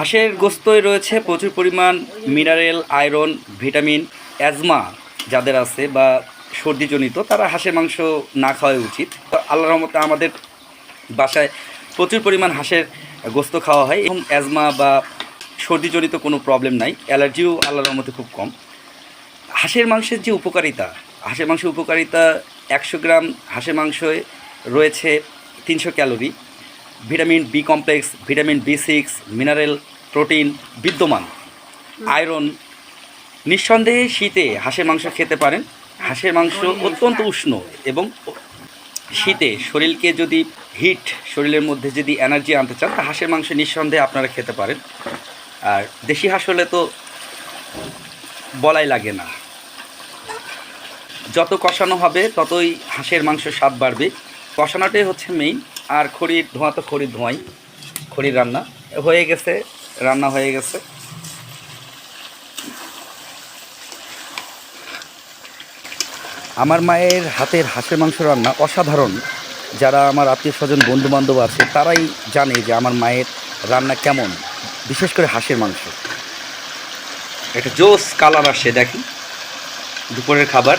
হাঁসের গোস্তই রয়েছে প্রচুর পরিমাণ মিনারেল, আয়রন, ভিটামিন, অ্যাজমা যাদের আছে বা সর্দিজনিত, তারা হাঁসের মাংস না খাওয়াই উচিত। আল্লাহর রহমতে আমাদের বাসায় প্রচুর পরিমাণ হাঁসের গোস্ত খাওয়া হয়। এবং অ্যাজমা বা সর্দিজনিত কোনো প্রবলেম নাই। অ্যালার্জিও আল্লাহর রহমতে খুব কম। হাঁসের মাংসের যে উপকারিতা, হাঁসের মাংসের উপকারিতা একশো গ্রাম হাঁসের মাংসে রয়েছে তিনশো calorie. Vitamin B complex vitamin B six mineral protein বিদ্যমান। আয়রন নিঃসন্দেহে শীতে হাঁসের মাংস খেতে পারেন। হাঁসের মাংস অত্যন্ত উষ্ণ এবং শীতে শরীরকে যদি হিট শরীরের মধ্যে যদি এনার্জি আনতে চান তা হাঁসের মাংস নিঃসন্দেহে আপনারা খেতে পারেন। আর দেশি হাঁস হলে তো বলাই লাগে না। যত কষানো হবে ততই হাঁসের মাংস স্বাদ বাড়বে। কষানোটাই হচ্ছে মেইন আর খড়ির ধোঁয়া তো খড়ির ধোঁয়াই, খড়ির রান্না। হয়ে গেছে, রান্না হয়ে গেছে। আমার মায়ের হাতের হাঁসের মাংস রান্না অসাধারণ। যারা আমার আত্মীয় স্বজন বন্ধু বান্ধব আছে, তারাই জানে যে আমার মায়ের রান্না কেমন, বিশেষ করে হাঁসের মাংস। একটা জোস কালার আসে, দেখি। দুপুরের খাবার।